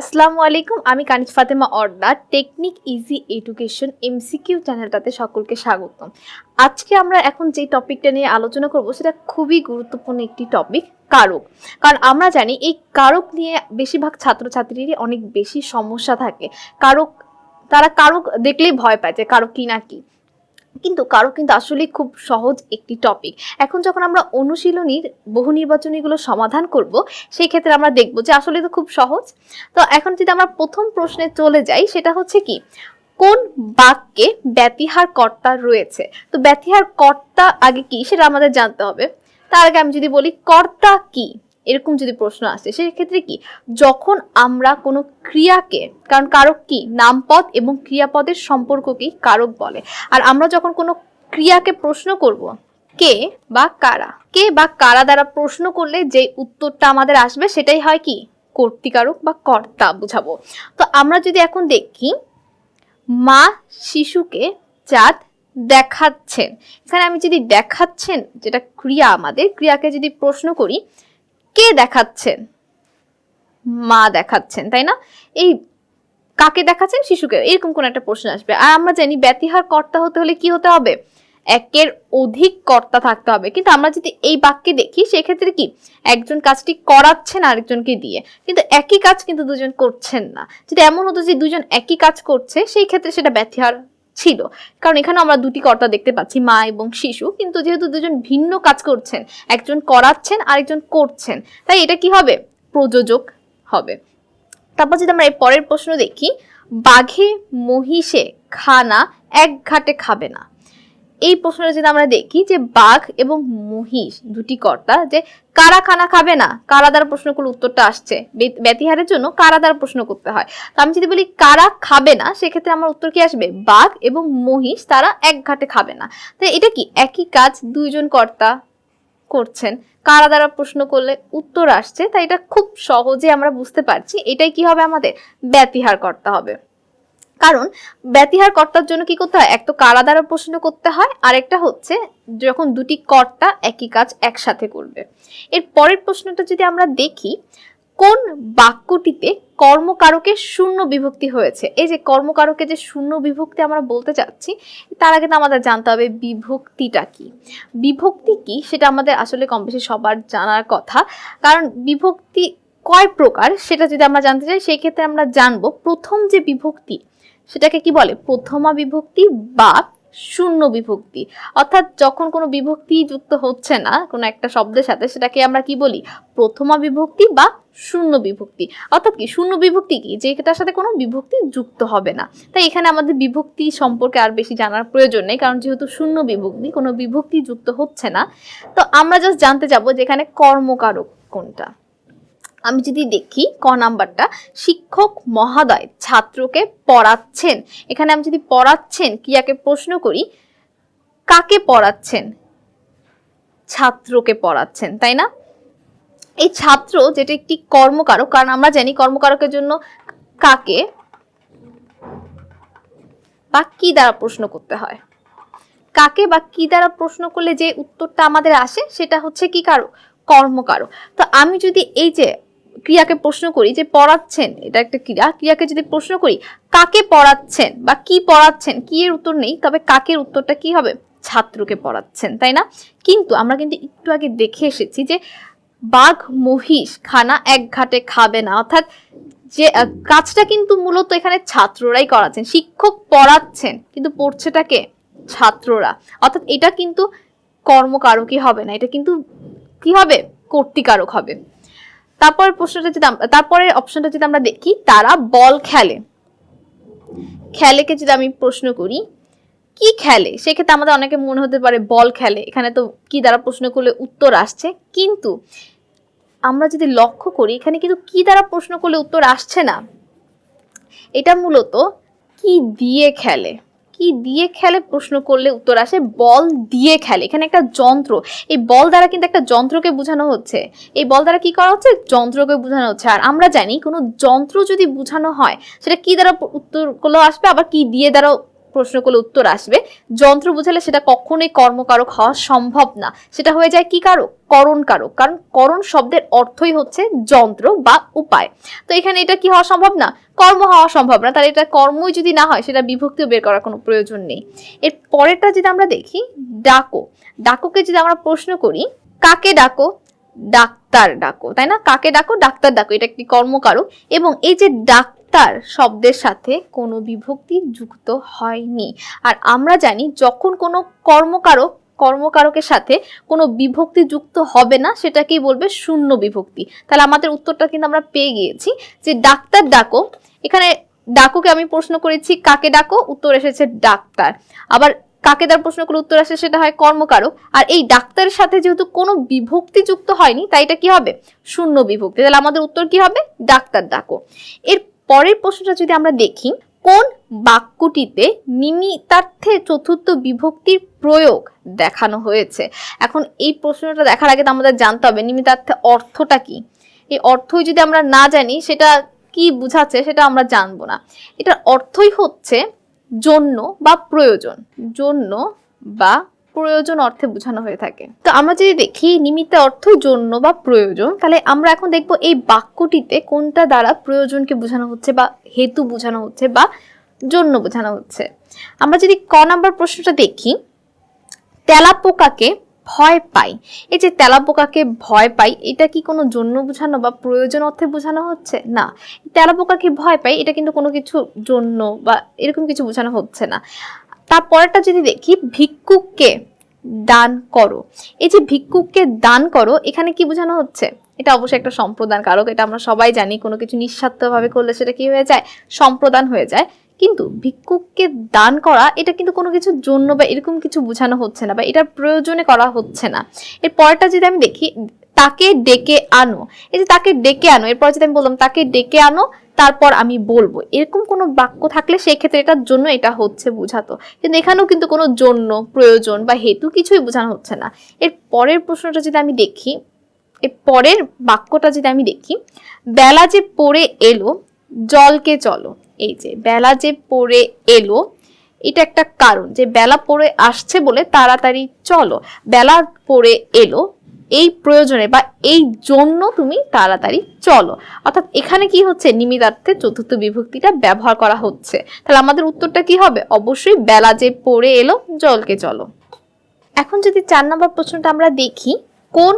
আসসালামু আলাইকুম, আমি কানিজ ফাতেমা অর্ডা টেকনিক ইজি এডুকেশন এমসিকিউ চ্যানেলটাতে সকলকে স্বাগতম। আজকে আমরা এখন যে টপিকটা নিয়ে আলোচনা করব, সেটা খুবই গুরুত্বপূর্ণ একটি টপিক, কারক। কারণ আমরা জানি, এই কারক নিয়ে বেশিরভাগ ছাত্রছাত্রীরই অনেক বেশি সমস্যা থাকে। কারক, তারা কারক দেখলেই ভয় পায় যে কারক কি না কি। কিন্তু কারও কিন্তু আসলে খুব সহজ একটি টপিক এখন যখন আমরা অনুশীলনীর বহু নির্বাচনীগুলো সমাধান করব, সেই ক্ষেত্রে আমরা দেখব যে আসলে তো খুব সহজ। তো এখন যদি আমরা প্রথম প্রশ্নে চলে যাই, সেটা হচ্ছে কি? কোন বাক্যে ব্যতিহার কর্তা রয়েছে? তো ব্যতিহার কর্তা আগে কি সেটা আমাদের জানতে হবে। তার আগে আমি যদি বলি কর্তা কি? এরকম যদি প্রশ্ন আসে, সেক্ষেত্রে কি? যখন আমরা কোনো ক্রিয়াকে, কারণ কারক কি? নামপদ এবং ক্রিয়াপদের সম্পর্ককেই কারক বলে। আর আমরা যখন কোনো ক্রিয়াকে প্রশ্ন করব, কে বা কারা? কে বা কারা দ্বারা প্রশ্ন করলে যে উত্তরটা আমাদের আসবে, সেটাই হয় কি? কর্তিকারক বা কর্তা বুঝাবো। তো আমরা যদি এখন দেখি, মা শিশুকে চাঁদ দেখাচ্ছেন। এখানে আমি যদি দেখাচ্ছেন যেটা ক্রিয়া আমাদের, ক্রিয়াকে যদি প্রশ্ন করি কে দেখাচ্ছেন? মা দেখাচ্ছেন, তাই না? এই কাকে দেখাচ্ছেন? শিশুকে। এরকম কোন একটা প্রশ্ন আসবে। আর আমরা জানি ব্যতিহার কর্তা হতে হলে কি হতে হবে? একের অধিক কর্তা থাকতে হবে। কিন্তু আমরা যদি এই বাক্যে দেখি, সেক্ষেত্রে কি? একজন কাজটি করাচ্ছেন আরেকজনকে দিয়ে। কিন্তু একই কাজ কিন্তু দুজন করছেন না। যদি এমন হতো যে দুজন একই কাজ করছে, সেই ক্ষেত্রে সেটা ব্যতিহার ছিল। কারণ এখানে আমরা দুটি কর্তা দেখতে পাচ্ছি, মা এবং শিশু। কিন্তু যেহেতু দুজন ভিন্ন কাজ করছেন, একজন করাচ্ছেন, আরেকজন করছেন, তাই এটা কি হবে? প্রযোজক হবে। তারপর যদি আমরা এর পরের প্রশ্ন দেখি, বাঘে মহিষে খানা এক ঘাটে খাবে না। এই প্রশ্নটা যদি আমরা দেখি যে বাঘ এবং মহিষ দুটি কর্তা, যে কারা খানা খাবে না, কারা দ্বারা প্রশ্ন করলে উত্তরটা আসছে ব্যতিহারের জন্য কারা দ্বারা প্রশ্ন করতে হয়। তো আমি যদি বলি কারা খাবে না, সেক্ষেত্রে আমার উত্তর কি আসবে? বাঘ এবং মহিষ তারা এক ঘাটে খাবে না। তো এটা কি একই কাজ দুইজন কর্তা করছেন? কারা দ্বারা প্রশ্ন করলে উত্তর আসছে? তাই এটা খুব সহজে আমরা বুঝতে পারছি। এটাই কি হবে আমাদের? ব্যতিহার করতে হবে। কারণ ব্যতিহার কর্তার জন্য কি করতে হয়? এক তো কারা দ্বারা প্রশ্ন করতে হয়, আরেকটা হচ্ছে যখন দুটি কর্তা একই কাজ একসাথে করবে। এর পরের প্রশ্নটা যদি আমরা দেখি, কোন বাক্যটিতে কর্মকারকের শূন্য বিভক্তি হয়েছে? এই যে কর্মকারকে যে শূন্য বিভক্তি আমরা বলতে চাচ্ছি, তার আগে তো আমাদের জানতে হবে বিভক্তিটা কি। বিভক্তি কি সেটা আমাদের আসলে কম বেশি সবার জানার কথা। কারণ বিভক্তি কয় প্রকার সেটা যদি আমরা জানতে চাই, সেই ক্ষেত্রে আমরা জানব প্রথম যে বিভক্তি সেটাকে কি বলে? প্রথমা বিভক্তি বা শূন্য বিভক্তি। অর্থাৎ যখন কোনো বিভক্তি যুক্ত হচ্ছে না, কোনো একটা শব্দের সাথে সেটাকে আমরা কি বলি? প্রথমা বিভক্তি বা শূন্য বিভক্তি। অর্থাৎ কি? শূন্য বিভক্তি কি? যেটার সাথে কোনো বিভক্তি যুক্ত হবে না। তাই এখানে আমাদের বিভক্তি সম্পর্কে আর বেশি জানার প্রয়োজন নেই, কারণ যেহেতু শূন্য বিভক্তি, কোনো বিভক্তি যুক্ত হচ্ছে না, তো আমরা জাস্ট জানতে যাব যে এখানে কর্মকারক কোনটা। আমি যদি দেখি ক নাম্বারটা, শিক্ষক মহাদয়, ছাত্রকে পড়াচ্ছেন। এখানে আমি যদি পড়াচ্ছেন ক্রিয়াকে প্রশ্ন করি, কাকে পড়াচ্ছেন? ছাত্রকে পড়াচ্ছেন তাই না? এই ছাত্র যেটা একটি কর্মকারক, কারণ আমরা জানি কর্মকারকের জন্য কাকে, বা কি দ্বারা প্রশ্ন করতে হয়। কাকে বা কি দ্বারা প্রশ্ন করলে যে উত্তরটা আমাদের আসে, সেটা হচ্ছে কি কারও? কর্মকারক। তো আমি যদি এই যে ক্রিয়াকে প্রশ্ন করি যে পড়াচ্ছেন, এটা একটা ক্রিয়া, ক্রিয়াকে যদি প্রশ্ন করি, কাকে পড়াচ্ছেন বা কি পড়াচ্ছেন, কি এর উত্তর নেই, তবে কাকের উত্তরটা কি হবে? ছাত্রকে পড়াচ্ছেন, তাই না? কিন্তু আমরা কিন্তু একটু আগে দেখে এসেছি যে বাঘ, মহিষ, খানা এক ঘাটে খাবে না। অর্থাৎ যে কাজটা কিন্তু মূলত এখানে ছাত্ররাই করাচ্ছেন, শিক্ষক পড়াচ্ছেন, কিন্তু পড়ছেটাকে ছাত্ররা। অর্থাৎ এটা কিন্তু কর্মকারকই হবে না, এটা কিন্তু কি হবে? কর্তিকারক হবে। তারপর প্রশ্নটা যদি তারপরের অপশনটা যদি আমরা দেখি, তারা বল খেলে। খেলেকে যদি আমি প্রশ্ন করি, কি খেলে? সেক্ষেত্রে আমাদের অনেকে মনে হতে পারে বল খেলে। এখানে তো কি দ্বারা প্রশ্ন করলে উত্তর আসছে? কিন্তু আমরা যদি লক্ষ্য করি, এখানে কিন্তু কি দ্বারা প্রশ্ন করলে উত্তর আসছে না? এটা মূলত কি দিয়ে খেলে? কি দিয়ে খেলে? প্রশ্ন করলে উত্তর আসে, বল দিয়ে খেলে। এখানে একটা যন্ত্র। এই বল দ্বারা কিন্তু একটা যন্ত্রকে বোঝানো হচ্ছে। এই বল দ্বারা কি করা হচ্ছে? যন্ত্রকে বোঝানো হচ্ছে। আর আমরা জানি কোনো যন্ত্র যদি বোঝানো হয়, সেটা কি দ্বারা উত্তর করলেও আসবে? আবার কি দিয়ে দ্বারাও প্রশ্ন করলে উত্তর আসবে। যন্ত্র বুঝালে সেটা কখনোই কর্মকারক হওয়া সম্ভব না। সেটা হয়ে যায় কি কারক? করণ কারক। কারণ করণ শব্দের অর্থই হচ্ছে যন্ত্র বা উপায়। তো এখানে এটা কি হওয়া সম্ভব না? কর্ম হওয়া সম্ভব না। তাহলে এটা কর্মই যদি না হয়, সেটা বিভক্তিও বের করার কোনো প্রয়োজন নেই। এর পরেরটা যদি আমরা দেখি, ডাকো। ডাকোকে যদি আমরা প্রশ্ন করি, কাকে ডাকো? ডাক্তার ডাকো। তাই না? কাকে ডাকো? ডাক্তার ডাকো। এটা একটি কর্মকারক। এবং এই যে ডাক্তার শব্দের সাথে কোনো বিভক্তি যুক্ত হয়নি। আর আমরা জানি যখন কোনো কর্মকারক, কর্মকারকের সাথে কোনো বিভক্তি যুক্ত হবে না, সেটাকেই বলবে শূন্য বিভক্তি। তাহলে আমাদের উত্তরটা কিন্তু আমরা পেয়ে গিয়েছি যে ডাক্তার ডাকো। এখানে ডাকোকে আমি প্রশ্ন করেছি, কাকে ডাকো? উত্তর এসেছে ডাক্তার। আবার কাকে তার প্রশ্ন করে উত্তর আসে সেটা হয় কর্মকারক। আর এই ডাক্তারের সাথে যেহেতু কোনো বিভক্তি যুক্ত হয়নি, তাই এটা কি হবে? শূন্য বিভক্তি। তাহলে আমাদের উত্তর কি হবে? ডাক্তার ডাকো। এর পরের প্রশ্নটা যদি আমরা দেখি, কোন বাক্যটিতে নিমিতার্থে চতুর্থ বিভক্তির প্রয়োগ দেখানো হয়েছে? এখন এই প্রশ্নটা দেখার আগে তো আমাদের জানতে হবে নিমিতার্থে অর্থটা কি? এই অর্থই যদি আমরা না জানি, সেটা কি বুঝাচ্ছে সেটা আমরা জানব না। এটার অর্থই হচ্ছে জন্য বা প্রয়োজন। জন্য বা প্রয়োজন অর্থে বোঝানো হয়ে থাকে। তো আমরা যদি দেখি নিমিত্ত অর্থ, জন্য বা প্রয়োজন, তাহলে আমরা এখন দেখব এই বাক্যটিতে কোনটা দ্বারা প্রয়োজনকে বোঝানো হচ্ছে বা হেতু বোঝানো হচ্ছে বা জন্য বোঝানো হচ্ছে। আমরা যদি ক নাম্বার প্রশ্নটা দেখি, তেলাপোকাকে ভয় পাই এই যে তেলাপোকাকে ভয় পাই এটা কি কোনো জন্য বোঝানো বা প্রয়োজন অর্থে বোঝানো হচ্ছে? না। তেলাপোকাকে ভয় পাই এটা কিন্তু কোনো কিছু জন্য বা এরকম কিছু বোঝানো হচ্ছে না। তারপরেরটা যদি দেখি, ভিক্ষুককে দান করো। এই যে ভিক্ষুককে দান করো, এখানে কি বোঝানো হচ্ছে? এটা অবশ্যই একটা সম্প্রদান কারক, এটা আমরা সবাই জানি, কোনো কিছু নিঃস্বার্থভাবে করলে সেটা কি হয়ে যায়? সম্প্রদান হয়ে যায়। কিন্তু ভিক্ষুককে দান করা, এটা কিন্তু কোনো কিছুর জন্য বা এরকম কিছু বোঝানো হচ্ছে না বা এটার প্রয়োজনে করা হচ্ছে না। এর পরেরটা যদি আমি দেখি, তাকে ডেকে আনো। এই যে তাকে ডেকে আনো, এরপর যদি আমি বললাম, তাকে ডেকে আনো তারপর আমি বলব। এরকম কোনো বাক্য থাকলে সেই ক্ষেত্রে এটার জন্য এটা হচ্ছে বোঝাতো। কিন্তু এখানেও কিন্তু কোনো জন্য, প্রয়োজন বা হেতু কিছুই বোঝানো হচ্ছে না। এর পরের প্রশ্নটা যদি আমি দেখি, এর পরের বাক্যটা যদি আমি দেখি, বেলা যে পড়ে এলো, জলকে চলো। এই যে, বেলা যে পড়ে এলো, এটা একটা কারণ যে বেলা পড়ে আসছে বলে তাড়াতাড়ি চলো। বেলা পড়ে এলো এই প্রয়োজনে বা এই জন্য তুমি তাড়াতাড়ি চলো। অর্থাৎ এখানে কি হচ্ছে? নিমিতার্থে চতুর্থ বিভক্তিটা ব্যবহার করা হচ্ছে। তাহলে আমাদের উত্তরটা কি হবে? অবশ্যই বেলা যে পড়ে এলো, জলকে চলো। এখন যদি চার নম্বর প্রশ্নটা আমরা দেখি, কোন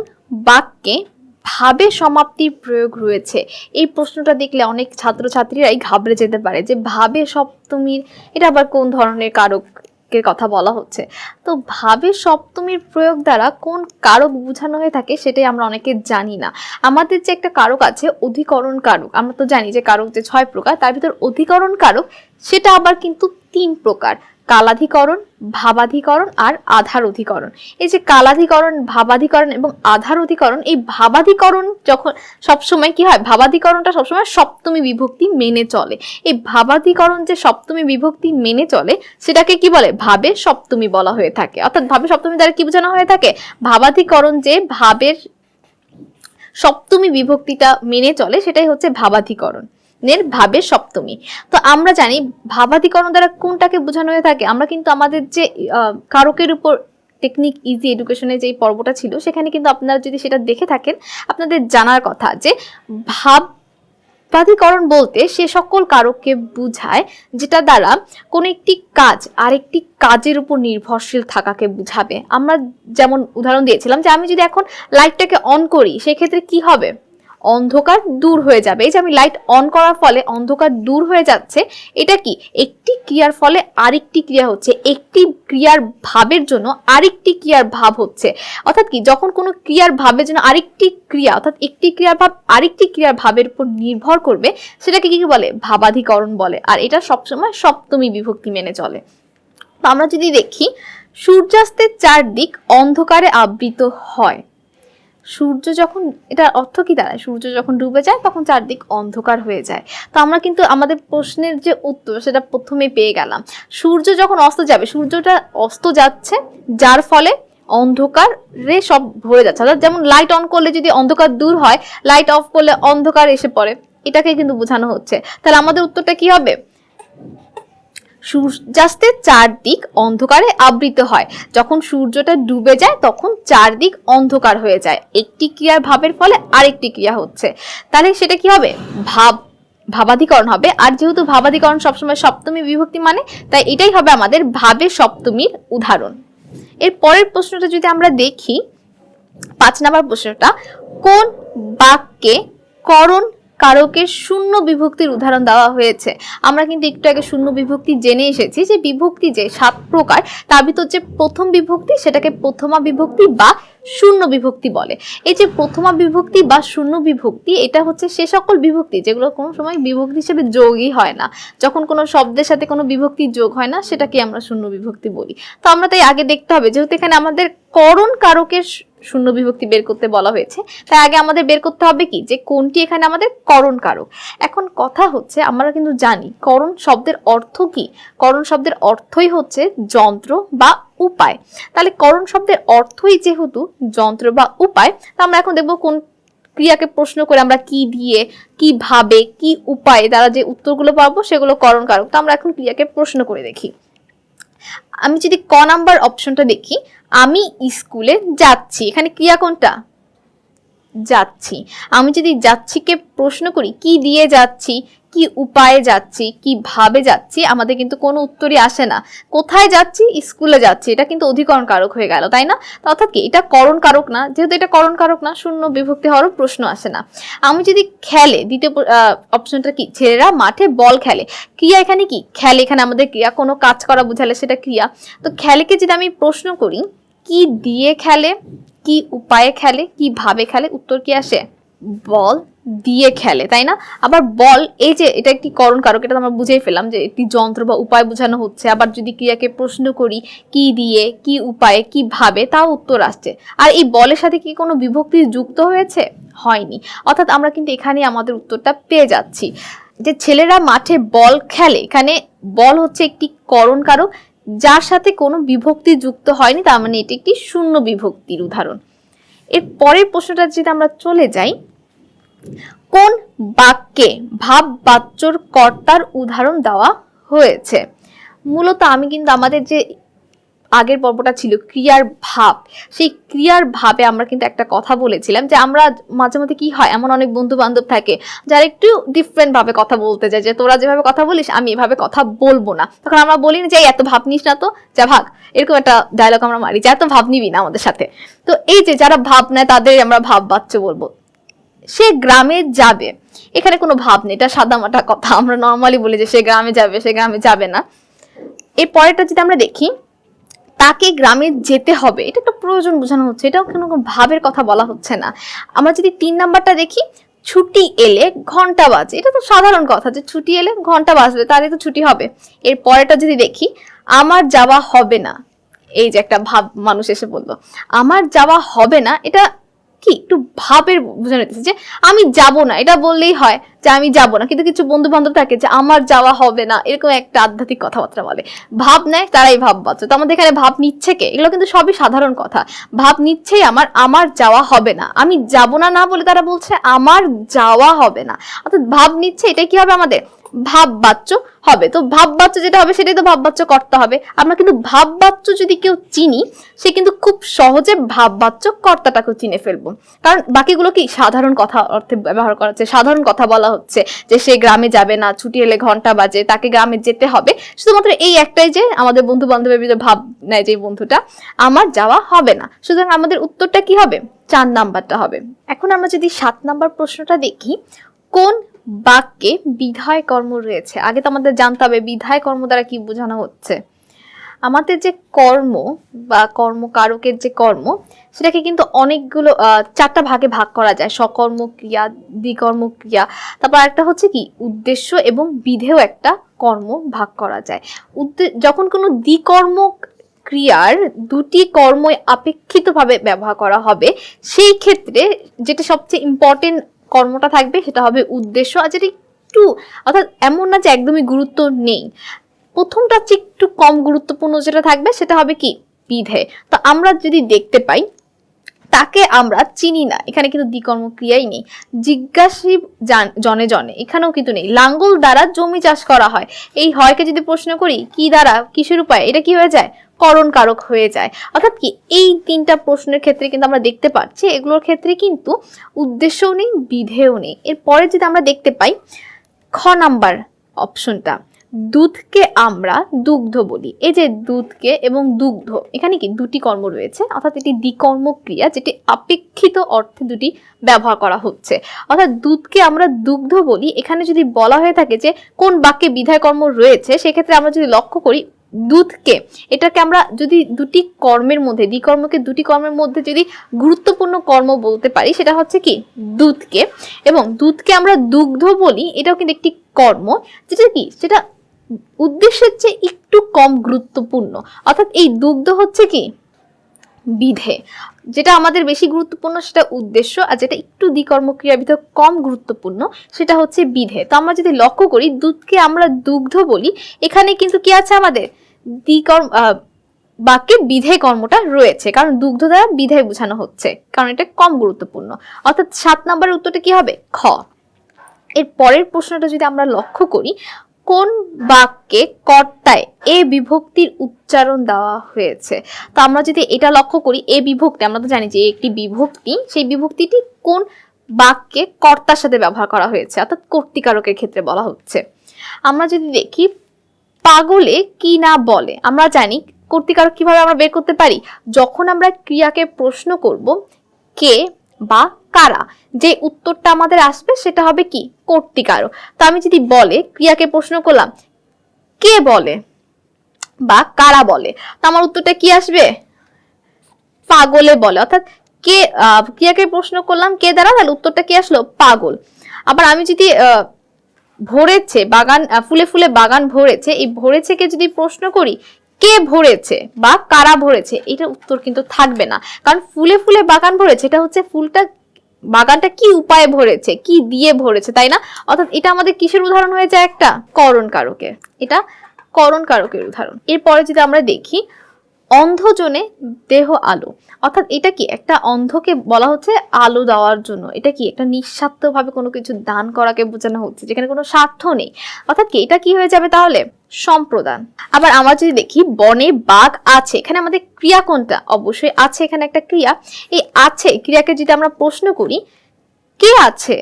বাক্যে ভাবে সমাপ্তির প্রয়োগ রয়েছে? এই প্রশ্নটা দেখলে অনেক ছাত্রছাত্রীরাই ঘাবড়ে যেতে পারে যে ভাবে সপ্তমীর, এটা আবার কোন ধরনের কারকের কথা বলা হচ্ছে। তো ভাবে সপ্তমীর প্রয়োগ দ্বারা কোন কারক বোঝানো হয়ে থাকে সেটাই আমরা অনেকে জানি না। আমাদের যে একটা কারক আছে, অধিকরণ কারক, আমরা তো জানি যে কারক যে ছয় প্রকার, তার ভিতর অধিকরণ কারক, সেটা আবার কিন্তু তিন প্রকার, কালাধিকরণ, ভাবাধিকরণ আর আধার অধিকরণ এই যে কালাধিকরণ, ভাবাধিকরণ এবং আধার অধিকরণ এই ভাবাধিকরণ যখন সবসময় কি হয়? ভাবাধিকরণটা সবসময় সপ্তমী বিভক্তি মেনে চলে। এই ভাবাধিকরণ যে সপ্তমী বিভক্তি মেনে চলে, সেটাকে কি বলে? ভাবে সপ্তমী বলা হয়ে থাকে। অর্থাৎ ভাবে সপ্তমী দ্বারা কি বোঝানো হয়ে থাকে? ভাবাধিকরণ যে ভাবের সপ্তমী বিভক্তিটা মেনে চলে, সেটাই হচ্ছে ভাবাধিকরণ। নের ভাবে সপ্তমী। তো আমরা জানি ভাবাধিকরণ দ্বারা কোনটাকে বোঝানো হয়ে থাকে? আমরা কিন্তু আমাদের যে কারকের উপর টেকনিক ইজি এডুকেশনের যে পর্বটা ছিল, সেখানে কিন্তু আপনারা যদি সেটা দেখে থাকেন, আপনাদের জানার কথা যে ভাব বাধিকরণ বলতে সে সকল কারককে বুঝায়, যেটা দ্বারা কোনো একটি কাজ আরেকটি কাজের উপর নির্ভরশীল থাকাকে বুঝাবে। আমরা যেমন উদাহরণ দিয়েছিলাম যে আমি যদি এখন লাইটটাকে অন করি, সেক্ষেত্রে কি হবে? অন্ধকার দূর হয়ে যাবে। এই যে আমি লাইট অন করার ফলে অন্ধকার দূর হয়ে যাচ্ছে, এটা কি? একটি ক্রিয়ার ফলে আরেকটি ক্রিয়া হচ্ছে। একটি ক্রিয়ার ভাবের জন্য আরেকটি ক্রিয়ার ভাব হচ্ছে। অর্থাৎ কি? যখন কোনো ক্রিয়ার ভাবের জন্য আরেকটি ক্রিয়া, অর্থাৎ একটি ক্রিয়ার ভাব আরেকটি ক্রিয়ার ভাবের উপর নির্ভর করবে, সেটাকে কি কি বলে? ভাবাধিকরণ বলে। আর এটা সবসময় সপ্তমী বিভক্তি মেনে চলে। তো আমরা যদি দেখি, সূর্যাস্তের চারদিক অন্ধকারে আবৃত হয়। সূর্য যখন এটার অর্থ কি দাঁড়ায়? সূর্য যখন ডুবে যায়, তখন চারদিক অন্ধকার হয়ে যায়। তো আমরা কিন্তু আমাদের প্রশ্নের যে উত্তর, সেটা প্রথমে পেয়ে গেলাম। সূর্য যখন অস্ত যাবে, সূর্যটা অস্ত যাচ্ছে, যার ফলে অন্ধকারে সব ভরে যাচ্ছে। অর্থাৎ যেমন লাইট অন করলে যদি অন্ধকার দূর হয় লাইট অফ করলে অন্ধকার এসে পড়ে। এটাকে কিন্তু বোঝানো হচ্ছে। তাহলে আমাদের উত্তরটা কি হবে? সূর্যাস্তের চারদিক অন্ধকারে আবৃত হয়। যখন সূর্যটা ডুবে যায়, তখন চারদিক অন্ধকার হয়ে যায়। একটি ক্রিয়ার ভাবের ফলে আরেকটি ক্রিয়া হচ্ছে। তাহলে সেটা কি হবে? ভাব, ভাবাধিকরণ হবে। আর যেহেতু ভাবাধিকরণ সবসময় সপ্তমী বিভক্তি মানে তাই এটাই হবে আমাদের ভাবে সপ্তমীর উদাহরণ। এর পরের প্রশ্নটা যদি আমরা দেখি, পাঁচ নাম্বার প্রশ্নটা, কোন বাক্যে করণ কারকের শূন্য বিভক্তির উদাহরণ দেওয়া হয়েছে। আমরা কিন্তু একটু আগে শূন্য বিভক্তি জেনে এসেছি যে বিভক্তি যে সাত প্রকার, তার ভিতর যে প্রথম বিভক্তি সেটাকে প্রথমা বিভক্তি বা শূন্য বিভক্তি বলে। এই যে প্রথমা বিভক্তি বা শূন্য বিভক্তি, এটা হচ্ছে সে সকল বিভক্তি যেগুলো কোনো সময় বিভক্তি হিসেবে যোগই হয় না। যখন কোনো শব্দের সাথে কোনো বিভক্তি যোগ হয় না সেটাকে আমরা শূন্য বিভক্তি বলি। তো আমরা তাই আগে দেখতে হবে, যেহেতু এখানে আমাদের করণ কারকের শূন্য বিভক্তি বের করতে বলা হয়েছে। তাই আগে আমাদের বের করতে হবে কি? যে কোনটি এখানে আমাদের করণ কারক। এখন কথা হচ্ছে, আমরা কিন্তু জানি করণ শব্দের অর্থ কি? করণ শব্দের অর্থই হচ্ছে যন্ত্র বা উপায়। তাহলে করণ শব্দের অর্থই যেহেতু যন্ত্র বা উপায়, তা আমরা এখন দেখব কোন ক্রিয়াকে প্রশ্ন করে আমরা কি দিয়ে, কীভাবে, কি উপায়ে দ্বারা যে উত্তরগুলো পাবো সেগুলো করণ কারক। তো আমরা এখন ক্রিয়াকে প্রশ্ন করে দেখি। আমি যদি ক নাম্বার অপশনটা দেখি আমি স্কুলে যাচ্ছি। এখানে ক্রিয়া কোনটা? যাচ্ছি। আমি যদি যাচ্ছিকে প্রশ্ন করি, কি দিয়ে যাচ্ছি, কি উপায়ে যাচ্ছি, কীভাবে যাচ্ছি, আমাদের কিন্তু কোনো উত্তরই আসে না। কোথায় যাচ্ছি, স্কুলে যাচ্ছি। এটা কিন্তু অধিকরণ কারক হয়ে গেল, তাই না? অর্থাৎ কি, এটা করণ কারক না। যেহেতু এটা করণ কারক না, শূন্য বিভক্তি হওয়ারও প্রশ্ন আসে না। আমি যদি খেলে, দ্বিতীয় অপশনটা কি? ছেলেরা মাঠে বল খেলে। ক্রিয়া এখানে কি? খেলে এখানে আমাদের ক্রিয়া, কোনো কাজ করা বোঝালে সেটা ক্রিয়া। তো খেলেকে যদি আমি প্রশ্ন করি কি দিয়ে খেলে, কি উপায়ে খেলে কীভাবে খেলে, উত্তর কি আসে? বল দিয়ে খেলে, তাই না? আবার বল, এই যে এটা একটি করণ কারক, এটা আমরা বুঝেই ফেলাম যে একটি যন্ত্র বা উপায় বোঝানো হচ্ছে। আবার যদি ক্রিয়াকে প্রশ্ন করি, কি দিয়ে, কি উপায়ে কীভাবে তাও উত্তর আসছে। আর এই বলের সাথে কি কোনো বিভক্তি যুক্ত হয়েছে? হয়নি। অর্থাৎ আমরা কিন্তু এখানে আমাদের উত্তরটা পেয়ে যাচ্ছি। যে ছেলেরা মাঠে বল খেলে, এখানে বল হচ্ছে একটি করণ কারক যার সাথে কোনো বিভক্তি যুক্ত হয়নি, তার মানে এটি একটি শূন্য বিভক্তির উদাহরণ। এর পরের প্রশ্নটা যদি আমরা চলে যাই, কোন বাক্যে ভাব বাচ্যর কর্তার উদাহরণ দেওয়া হয়েছে? মূলত আমি কিন্তু আমাদের যে আগের পর্বটা ছিল ক্রিয়ার ভাব। সেই ক্রিয়ার ভাবে আমরা কিন্তু একটা কথা বলেছিলাম যে আমরা মাঝে মধ্যে কি হয়, এমন অনেক বন্ধু বান্ধব থাকে যারা একটু ডিফারেন্ট ভাবে কথা বলতে যায় যে তোরা যেভাবে কথা বলিস, আমি এভাবে কথা বলব না। তখন আমরা বলি না যে, "এই, এত ভাব নিস না তো, যা ভাগ। এরকম একটা ডায়লগ আমরা মারি যে, এত ভাব নিবি না আমাদের সাথে। তো এই যে যারা ভাব নেয়, তাদের আমরা ভাব বাচ্চ বলব। সে গ্রামে যাবে। এখানে কোনো ভাব নেই, এটা সাদামাটা কথা। আমরা নর্মালি বলি যে, সে গ্রামে যাবে, সে গ্রামে যাবে না। এর পরেরটা যদি আমরা দেখি তাকে গ্রামে যেতে হবে। এটা একটা প্রয়োজন বোঝানো হচ্ছে। এটাও কোনো ভাবের কথা বলা হচ্ছে না। আমরা যদি তিন নাম্বারটা দেখি, ছুটি এলে ঘণ্টা বাজে। এটা তো সাধারণ কথা যে ছুটি এলে ঘণ্টা বাজবে, তাহলে তো ছুটি হবে। এর পরেটা যদি দেখি, আমার যাওয়া হবে না। এই যে একটা ভাব মানুষ এসে বলল, আমার যাওয়া হবে না, এটা কি একটু ভাবের বোঝানো হচ্ছে যে আমি যাব না। এটা বললেই হয় যে আমি যাব না। কিন্তু কিছু বন্ধু বান্ধব থাকে যে আমার যাওয়া হবে না। এরকম একটা আধ্যাত্মিক কথাবার্তা বলে। ভাব নেয়, তারাই ভাব বাচ্চা তো আমাদের এখানে ভাব নিচ্ছে কে? এগুলো কিন্তু সবই সাধারণ কথা। ভাব নিচ্ছেই আমার আমার যাওয়া হবে না। আমি যাব না না বলে তারা বলছে, আমার যাওয়া হবে না। অর্থাৎ ভাব নিচ্ছে এটা কি হবে আমাদের? ভাব বাচ্চ হবে। তো ভাব বাচ্চ যেটা হবে, সেটাই তো ভাব বাচ্চ করতে হবে। আমরা কিন্তু ভাব বাচ্চ যদি কেউ চিনি, সে কিন্তু খুব সহজে ভাব বাচ্চ কর্তাটাকেও চিনে ফেলব। কারণ বাকিগুলো কি? সাধারণ কথা অর্থে ব্যবহার করা হচ্ছে, সাধারণ কথা বলা হচ্ছে যে সে গ্রামে যাবে না, ছুটি এলে ঘণ্টা বাজে, তাকে গ্রামে যেতে হবে। শুধুমাত্র এই একটাই যে আমাদের বন্ধু বান্ধবের ভিতরে ভাব নেয় যে বন্ধুটা, আমার যাওয়া হবে না। সুতরাং আমাদের উত্তরটা কি হবে? চার নাম্বারটা হবে। এখন আমরা যদি সাত নাম্বার প্রশ্নটা দেখি, কোন বাক্যে বিধায় কর্ম রয়েছে। আগে তো আমাদের জানতে হবে, বিধায় কর্ম দ্বারা কি বোঝানো হচ্ছে? আমাদের যে কর্ম বা কর্মকারকের যে কর্ম, সেটাকে কিন্তু অনেকগুলো চারটা ভাগে ভাগ করা যায়। সকর্ম ক্রিয়া, দ্বিকর্ম ক্রিয়া। তারপর একটা হচ্ছে কি, উদ্দেশ্য এবং বিধেয় একটা কর্ম ভাগ করা যায়। যখন কোনো দ্বিকর্ম ক্রিয়ার দুটি কর্মই আপেক্ষিতভাবে ব্যবহার করা হবে, সেই ক্ষেত্রে যেটা সবচেয়ে ইম্পর্টেন্ট কর্মটা থাকবে, সেটা হবে উদ্দেশ্য। আর যেটা একটু, অর্থাৎ এমন না যে একদমই গুরুত্ব নেই। প্রথমটা হচ্ছে একটু কম গুরুত্বপূর্ণ যেটা থাকবে, সেটা হবে কি? বিধে। তো আমরা যদি দেখতে পাই তাকে আমরা চিনি না। এখানে কিন্তু দ্বিকর্ম ক্রিয়াই নেই। জিজ্ঞাসী জনে জনে এখানেও কিন্তু নেই। লাঙ্গল দ্বারা জমি চাষ করা হয়। এই হয়কে যদি প্রশ্ন করি, কি দ্বারা, কিসের উপায়, এটা কি হয়ে যায়? করণ কারক হয়ে যায়। অর্থাৎ কি, এই তিনটা প্রশ্নের ক্ষেত্রে কিন্তু আমরা দেখতে পাচ্ছি, এগুলোর ক্ষেত্রে কিন্তু উদ্দেশ্যও নেই বিধেও নেই। এরপরে যদি আমরা দেখতে পাই, খ নাম্বার অপশনটা। দুধকে আমরা দুগ্ধ বলি। এই যে দুধকে এবং দুগ্ধ, এখানে কি দুটি কর্ম রয়েছে? অর্থাৎ এটি দ্বিকর্ম ক্রিয়া যেটি আপেক্ষিত অর্থে দুটি ব্যবহার করা হচ্ছে। অর্থাৎ দুধকে আমরা দুগ্ধ বলি, এখানে যদি বলা হয়ে থাকে যে কোন বাক্যে বিধায় কর্ম রয়েছে, সেক্ষেত্রে আমরা যদি লক্ষ্য করি, দুধকে, এটাকে আমরা যদি দুটি কর্মের মধ্যে, দ্বিকর্মকে দুটি কর্মের মধ্যে যদি গুরুত্বপূর্ণ কর্ম বলতে পারি, সেটা হচ্ছে কি? দুধকে। এবং দুধকে আমরা দুগ্ধ বলি, এটাও কিন্তু একটি কর্ম, যেটা কি? সেটা উদ্দেশ্যের চেয়ে একটু কম গুরুত্বপূর্ণ। অর্থাৎ এই দুগ্ধ হচ্ছে কি? বিধে। যেটা আমাদের বেশি গুরুত্বপূর্ণ সেটা উদ্দেশ্য, আর যেটা একটু দ্বিকর্মক্রিয়ার ভিতর কম গুরুত্বপূর্ণ সেটা হচ্ছে বিধে। তো আমরা যদি লক্ষ্য করি, দুধকে আমরা দুগ্ধ বলি, এখানে কিন্তু কি আছে আমাদের? দ্বিকর্ম বাক্যে বিধে কর্মটা রয়েছে, কারণ দুগ্ধ দ্বারা বিধে বোঝানো হচ্ছে, কারণ এটা কম গুরুত্বপূর্ণ। অর্থাৎ সাত নম্বরের উত্তরটা কি হবে? খ। এর পরের প্রশ্নটা যদি আমরা লক্ষ্য করি কোন বাক্যে কর্তায় এ বিভক্তির উচ্চারণ দেওয়া হয়েছে? তো আমরা যদি এটা লক্ষ্য করি, এ বিভক্তি, আমরা তো জানি যে একটি বিভক্তি, সেই বিভক্তিটি কোন বাক্যে কর্তার সাথে ব্যবহার করা হয়েছে? অর্থাৎ কর্তিকারকের ক্ষেত্রে বলা হচ্ছে। আমরা যদি দেখি, পাগলে কি না বলে? আমরা জানি কর্তিকারক কীভাবে আমরা বের করতে পারি? যখন আমরা ক্রিয়াকে প্রশ্ন করব, কে বা কারা? যে উত্তরটা আমাদের আসবে সেটা হবে কি? কর্তিকারক তো আমি যদি বলে, ক্রিয়াকে প্রশ্ন করলাম, কে বলে? বা কারা বলে? তো আমার উত্তরটা কি আসবে? পাগলে বলে। অর্থাৎ কে ক্রিয়াকে প্রশ্ন করলাম কে দ্বারা, তাহলে উত্তরটা কি আসলো? পাগল। আবার আমি যদি ভরেছে, বাগান ফুলে ফুলে বাগান ভরেছে, এই ভরেছে কে যদি প্রশ্ন করি, কে ভরেছে বা কারা ভরেছে, এটার উত্তর কিন্তু থাকবে না। কারণ ফুলে ফুলে বাগান ভরেছে, এটা হচ্ছে ফুলটা বাগানটা কি উপায়ে ভরেছে, কি দিয়ে ভরেছে, তাই না? অর্থাৎ এটা আমাদের কিসের উদাহরণ হয়ে যায় একটা? করণ কারকের। এটা করণ কারকের উদাহরণ। এরপরে যদি আমরা দেখি অন্ধজনে দেহ আলো। অর্থাৎ এটা কি? একটা অন্ধকে বলা হচ্ছে আলো দেওয়ার জন্য। এটা কি? একটা নিঃস্বার্থভাবে কোনো কিছু দান করাকে বোঝানো হচ্ছে, যেখানে কোনো স্বার্থ নেই। অর্থাৎ কি? এটা কি হয়ে যাবে তাহলে? সম্প্রদান। আবার আমরা যদি দেখি, বনে বাঘ আছে। এখানে আমাদের ক্রিয়া কোনটা? অবশ্যই আছে এখানে একটা ক্রিয়া। এই আছে ক্রিয়াকে যদি আমরা প্রশ্ন করি, কে আছে?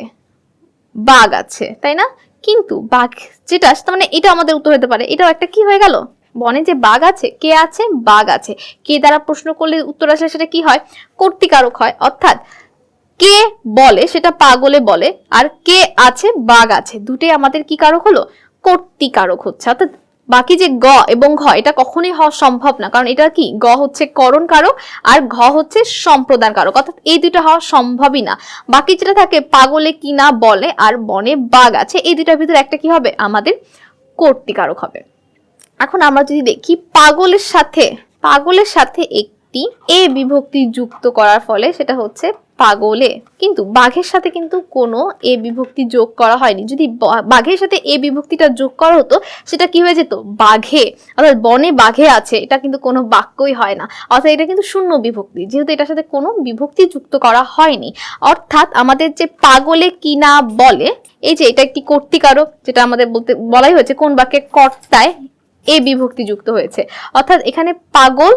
বাঘ আছে, তাই না? কিন্তু বাঘ যেটা মানে এটা আমাদের উত্তর হতে পারে। এটাও একটা কি হয়ে গেল? বনে যে বাঘ আছে, কে আছে? বাঘ আছে। কে দ্বারা প্রশ্ন করলে উত্তর আসলে সেটা কি হয়? কর্তিকারক হয়। অর্থাৎ কে বলে সেটা পাগলে বলে, আর কে আছে? বাঘ আছে। দুটোই আমাদের কি কারক হলো? কর্তিকারক হচ্ছে। অর্থাৎ বাকি যে গ এবং ঘ, এটা কখনোই হওয়া সম্ভব না। কারণ এটা কি? গ হচ্ছে করণ কারক, আর ঘ হচ্ছে সম্প্রদান কারক। অর্থাৎ এই দুটো হওয়া সম্ভবই না। বাকি যেটা থাকে, পাগলে কি না বলে, আর বনে বাঘ আছে, এই দুটার ভিতরে একটা কি হবে? আমাদের কর্তিকারক হবে। এখন আমরা যদি দেখি পাগলের সাথে পাগলের সাথে একটি এ বিভক্তি যুক্ত করার ফলে সেটা হচ্ছে পাগলে। কিন্তু বাঘের সাথে কিন্তু কোনো এ বিভক্তি যোগ করা হয়নি। যদি বাঘের সাথে এ বিভক্তিটা যোগ করা হতো, সেটা কি হয়ে যেত? বাঘে। অর্থাৎ বনে বাঘে আছে, এটা কিন্তু কোনো বাক্যই হয় না। অর্থাৎ এটা কিন্তু শূন্য বিভক্তি, যেহেতু এটার সাথে কোনো বিভক্তি যুক্ত করা হয়নি। অর্থাৎ আমাদের যে পাগলে কি না বলে, এই যে এটা একটি কর্তিকারক, যেটা আমাদের বলতে, বলাই হয়েছে কোন বাক্যে কর্তায় এ বিভক্তি যুক্ত হয়েছে। অর্থাৎ এখানে পাগল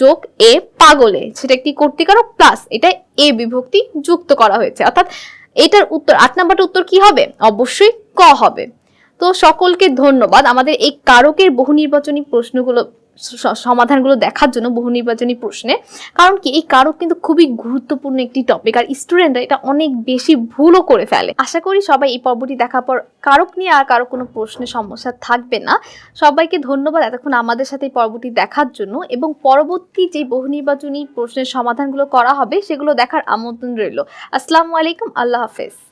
যোগ এ পাগলে, সেটা একটি কর্তিকারক প্লাস এটা এ বিভক্তি যুক্ত করা হয়েছে। অর্থাৎ এটার উত্তর, আট নাম্বারটা উত্তর কি হবে? অবশ্যই ক হবে। তো সকলকে ধন্যবাদ। আমাদের এই কারকের বহু নির্বাচনী প্রশ্নগুলো সমাধানগুলো দেখার জন্য বহু নির্বাচনী প্রশ্নে। কারণ কি? এই কারক কিন্তু খুবই গুরুত্বপূর্ণ একটি টপিক আর স্টুডেন্টরা এটা অনেক বেশি ভুলও করে ফেলে। আশা করি সবাই এই পর্বটি দেখার পর কারক নিয়ে আর কারও কোনো প্রশ্নের সমস্যা থাকবে না। সবাইকে ধন্যবাদ এতক্ষণ আমাদের সাথে এই পর্বটি দেখার জন্য এবং পরবর্তী যে বহু নির্বাচনী প্রশ্নের সমাধানগুলো করা হবে সেগুলো দেখার আমন্ত্রণ রইল। আসসালামু আলাইকুম, আল্লাহ হাফেজ।